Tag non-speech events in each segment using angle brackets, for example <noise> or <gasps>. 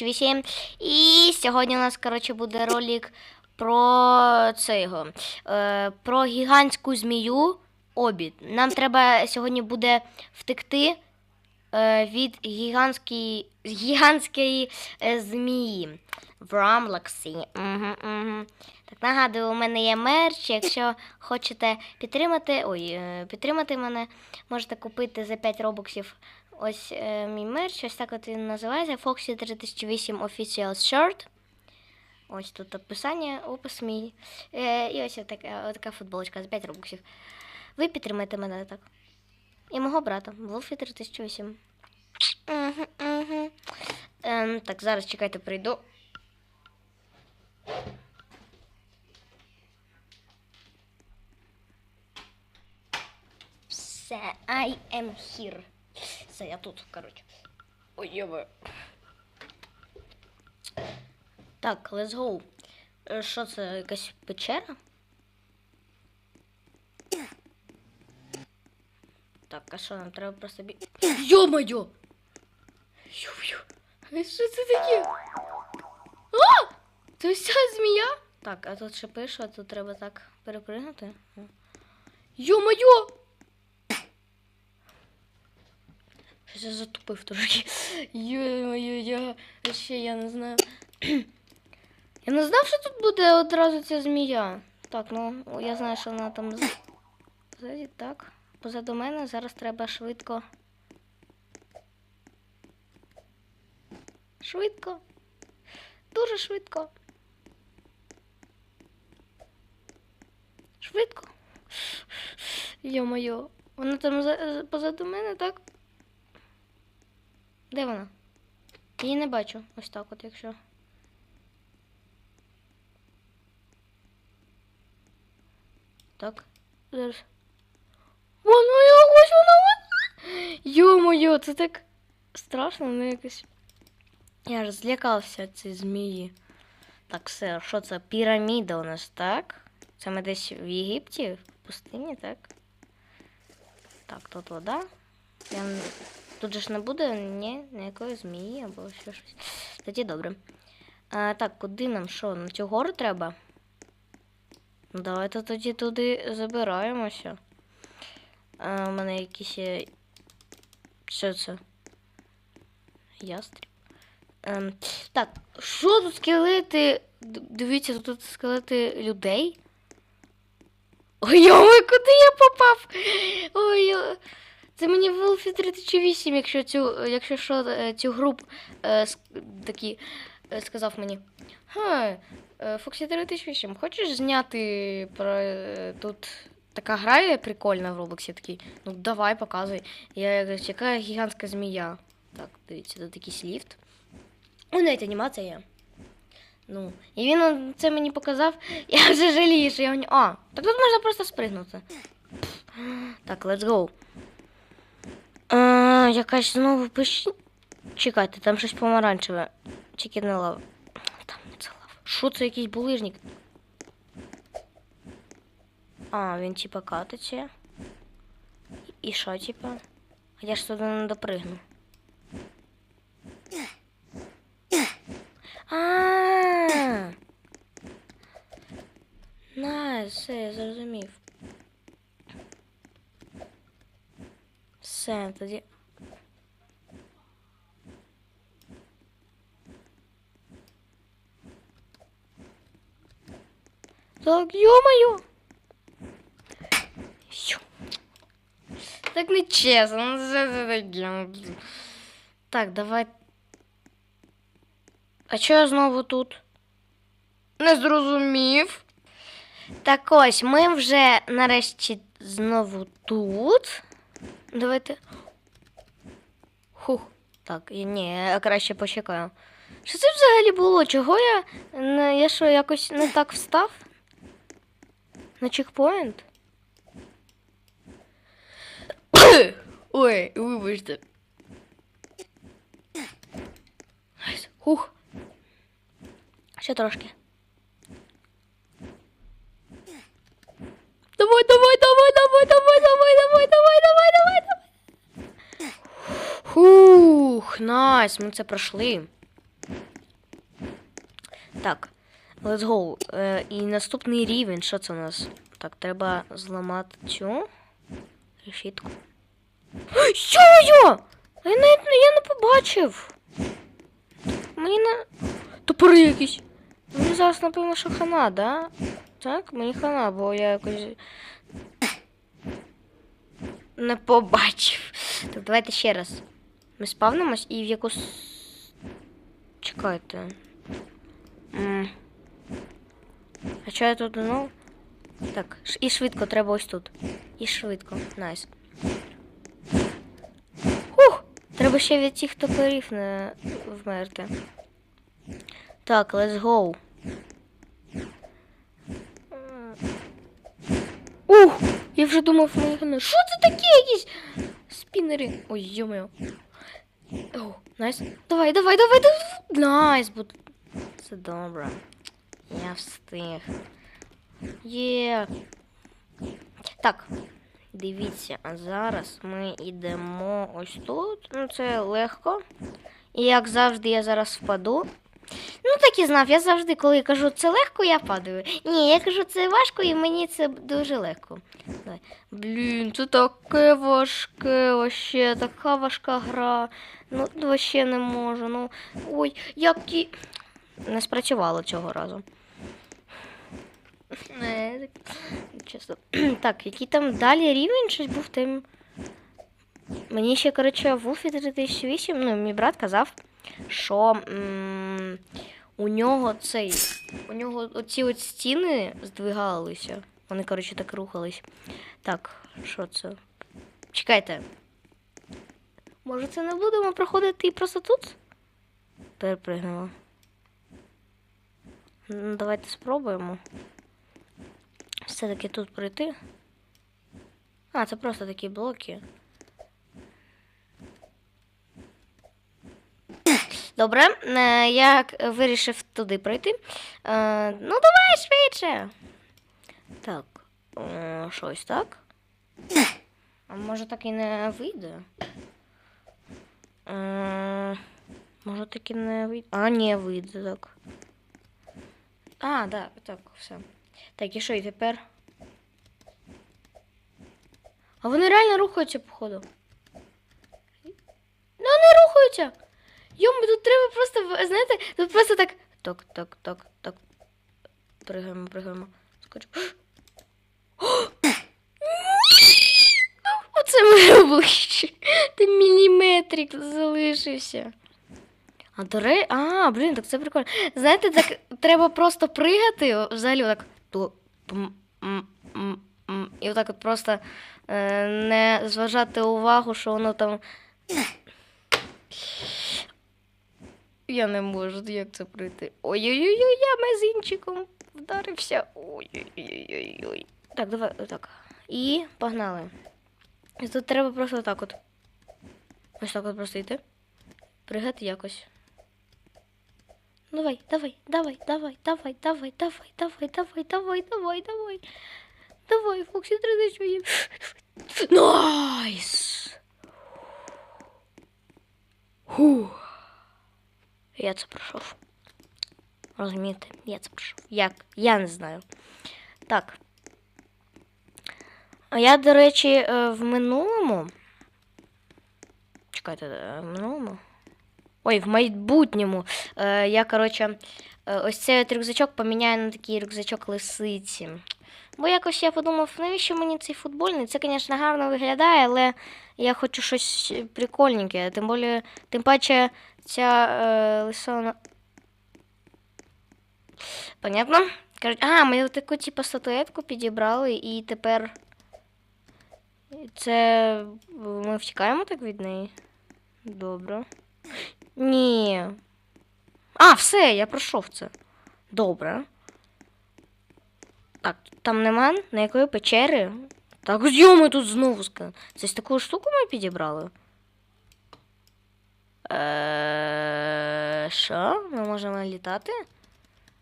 8. І сьогодні у нас, коротше, буде ролик про цього. Е, про гігантську змію обід. Нам треба сьогодні буде втекти е, від гігантської, гігантської е, змії в Рамлаксі. Угу, угу. Так, нагадую, у мене є мерч. Якщо хочете підтримати, ой, підтримати мене, можете купити за 5 робоксів ось е, мій мерч. Ось так от він називається Foxy 3008 Official Shirt. Ось тут описання, опис мій. Е, і ось така, така футболочка за 5 робоксів. Ви підтримайте мене так. І мого брата, Wolfie 3008. Угу, так, зараз чекайте, прийду. Все, I am here. Все, я тут, коротше. Ой, йоба. Так, let's go. Що це, якась печера? Так, а що нам треба просто бі. Йо-моє! Йо-моє! Що це таке? А! Це вся змія? Так, а тут ще пише, а тут треба так перепригнути. Йо-моє! Щось я затупив трошки. Йо-моє, я ще я не знаю. <clears throat> Я не знав, що тут буде одразу ця змія. Так, ну я знаю, що вона там ззаді, так. Позаду мене зараз треба швидко. Швидко. Дуже швидко. Швидко. Йо-моє. Вона там позаду мене, так? Де вона? Її не бачу. Ось так от, якщо. Так. Зараз. Воно ось вона вона. Йо-моє, це так страшно, ну якось. Я ж злякався цієї змії. Так, все, що це? Піраміда у нас, так? Це ми десь в Єгипті, в пустині, так? Так, тут вода. Я... Тут же ж не буде ні, ніякої змії або ще щось. Тоді добре. А, так, куди нам що? На цю гору треба? Ну, давайте тоді туди забираємося. А, у мене якісь. Що це? Ястріб. Ем, так, що тут скелети? Дивіться, тут скелети людей. Ой, ой, куди я попав? Ой, о, це мені Wolfie 3008, якщо цю, якщо що, е, цю групу е, такі е, сказав мені. Ха, е, Foxy 3008, хочеш зняти про е, тут така гра є прикольна в Роблоксі такий. Ну давай, показуй. Я яка гігантська змія. Так, дивіться, тут якийсь ліфт. О, навіть анімація є. Ну, і він це мені показав. Я вже жалію, що я в. А, так тут можна просто спригнути. Так, let's go. А, якась знову пиш... Чекайте, там щось помаранчеве. Тільки не лава. Там не це лава. Що це якийсь булижник? А, він типа катиться. І що, типа? А я ж туди не допригну. А. Найс, все, я зрозумів. Все, тоді. Так, ё-моё! Так нечесно, ну це це. Так, давай. А чого я знову тут? Не зрозумів. Так ось, ми вже нарешті знову тут. Давайте. Хух. Так, ні, я краще почекаю. Що це взагалі було? Чого я. Я що, якось не так встав? На чекпоінт? <coughs> Ой, вибачте. Найс. Хух. Ще трошки. Давай, давай, давай, давай, давай, давай, давай, давай, давай, давай, давай. Хух, найс, ми це пройшли. Так, let's go. Е, і наступний рівень. Що це у нас? Так, треба зламати цю решітку. Що я? Я навіть я не побачив. Мені не. Топори якісь. Мені зараз, напевно, що хана, да? Так, мені хана, бо я якось. Не побачив. Так, давайте ще раз. Ми спавнимось і в якусь. Чекайте. М. А що я тут ну? Так, і швидко треба ось тут. І швидко. Найс. Ух! Треба ще від цих топорів не вмерти. Так, let's go. Ух! Я вже думав, гне. Що це таке якісь? Спінери. Ой, йомаю. О, найс. Давай, давай, давай, давай. Найс, буде. Це добре. Я встиг. Є. Так. Дивіться, а зараз ми йдемо ось тут. Ну, це легко. І як завжди, я зараз впаду. Ну, так і знав, я завжди, коли кажу це легко, я падаю. Ні, я кажу, це важко, і мені це дуже легко. Давай. Блін, це таке важке, вообще, така важка гра. Ну, вообще не можу. Ну, ой, які. Не спрацювало цього разу. Так, чесно. <clears throat> Так, який там далі рівень щось був тим. Мені ще, коротше, в Уфі 3008, ну, мій брат казав, що у нього цей. У нього оці от стіни здвигалися. Вони, коротше, так рухались. Так, що це? Чекайте. Може, це не будемо проходити і просто тут? Перепригнемо. Ну, давайте спробуємо. Все-таки тут пройти. А, це просто такі блоки. Добре, е, я вирішив туди пройти. Е, ну, давай швидше. Так, е, щось так. А може так і не вийде? Може так і не вийде. А, ні, вийде так. А, так, так, все. Так, і що, і тепер? А вони реально рухаються, походу. Ну, вони рухаються. Йому тут треба просто, знаєте, тут просто так. Так, так, так, так. Пригаємо, пригаємо. Скочу. <gasps> Оце моє обличчя. Ти міліметрик залишився. А до ре... А, блін, так це прикольно. Знаєте, так треба просто пригати, взагалі отак. І отак от просто е, не зважати увагу, що воно там. Я не можу, як це пройти. Ой-ой-ой, я мезинчиком вдарився. Ой-ой-ой. Так, давай, отак. І погнали. І тут треба просто так от. Ось так от просто йти. Пригати якось. Давай, давай, давай, давай, давай, давай, давай, давай, давай, давай, давай, давай. Давай, Фоксі, тридцять Найс! Фух. Я це пройшов. Розумієте, я це пройшов. Як? Я не знаю. Так. А я, до речі, е, в минулому. Чекайте, е, в минулому. Ой, в майбутньому. Е, я, коротше, е, ось цей рюкзачок поміняю на такий рюкзачок лисиці. Бо якось я подумав, навіщо мені цей футбольний? Це, звісно, гарно виглядає, але я хочу щось прикольненьке. Тим більше, тим паче, ця е, лисона. Понятно? Кажуть, а, ми таку типу статуетку підібрали, і тепер. Це ми втікаємо так від неї? Добре. Ні. А, все, я пройшов це. Добре. Так, там нема ніякої печери. Так, зйоми тут знову ска. Це ж таку штуку ми підібрали. Е, Що? Ми можемо літати?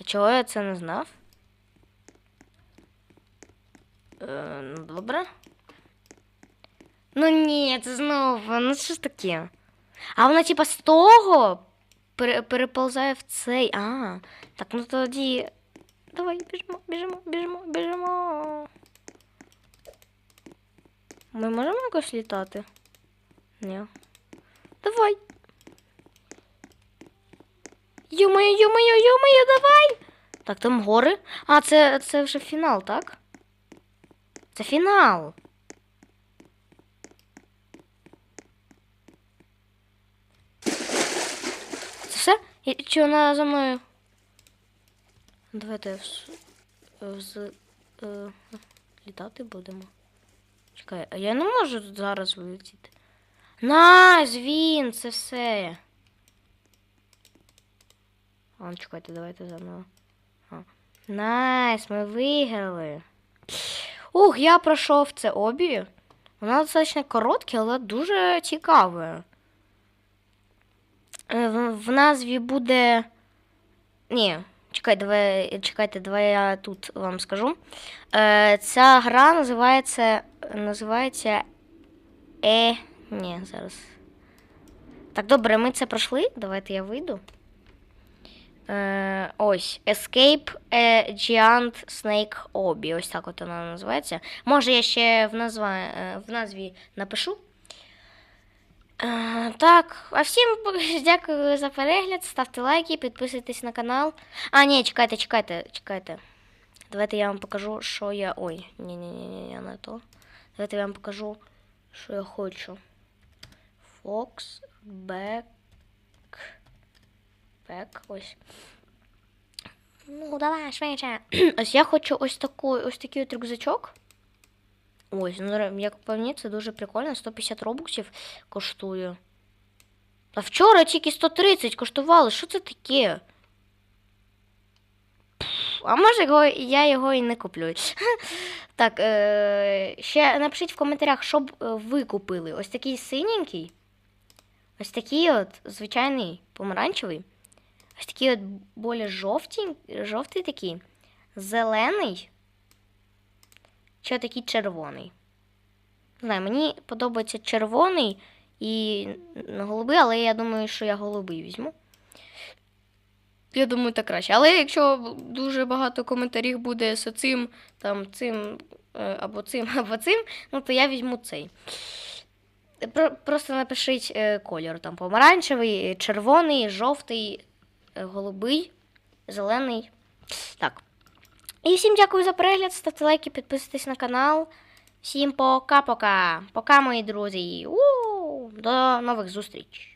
А чого я це не знав? Е, ну, добре. Ну ні, це знову, ну що ж таке? А вона типа з того пере- переползає в цей. А, так, ну тоді. Давай, біжимо, біжимо, біжимо, біжимо. Ми можемо якось літати? Ні. Давай. Йо-моє, йо-моє, давай! Так, там гори. А, це, це вже фінал, так? Це фінал. Це все? І чи вона за мною? Давайте вз, вз, е, літати будемо. Чекай, а я не можу тут зараз вилетіти. Найс, він, це все. А, ну, чекайте, давайте заново. А. Найс, ми виграли. Ух, я пройшов це обі. Вона достатньо коротке, але дуже цікаве. Е, В, назві буде. Ні, чекай, давай, чекайте, давай я тут вам скажу. Е, ця гра називається. Називається. Е. Ні, зараз. Так, добре, ми це пройшли. Давайте я вийду. Е, ось. Escape a Giant Snake Obby. Ось так от вона називається. Може, я ще в, назва, е, в назві напишу. Е, так, а всім <laughs> дякую за перегляд. Ставте лайки, підписуйтесь на канал. А, ні, чекайте, чекайте, чекайте. Давайте я вам покажу, що я. Ой, ні, ні, ні, ні, не то. Давайте я вам покажу, що я хочу. Fox, back. Back, ось. Ну, давай, швидше. <clears throat> Ось я хочу ось таку, ось такий от рюкзачок. Ось, ну, як по мені, це дуже прикольно. 150 робоксів коштує. А вчора тільки 130 коштували. Що це таке? А може його, я його і не куплю. <laughs> Так, е, ще напишіть в коментарях, що б е, ви купили. Ось такий синенький. Ось такий от звичайний помаранчевий. Ось такий от більш жовтий, жовтий такий. Зелений. Чи такий червоний. Не знаю, мені подобається червоний і голубий, але я думаю, що я голубий візьму. Я думаю, так краще. Але якщо дуже багато коментарів буде з цим, там, цим, е, або цим, <laughs> або цим, ну то я візьму цей. Просто напишіть е, кольор. Там помаранчевий, червоний, жовтий, е, голубий, зелений. Так. І всім дякую за перегляд. Ставте лайки, підписуйтесь на канал. Всім пока-пока. Пока, мої друзі. У, До нових зустріч.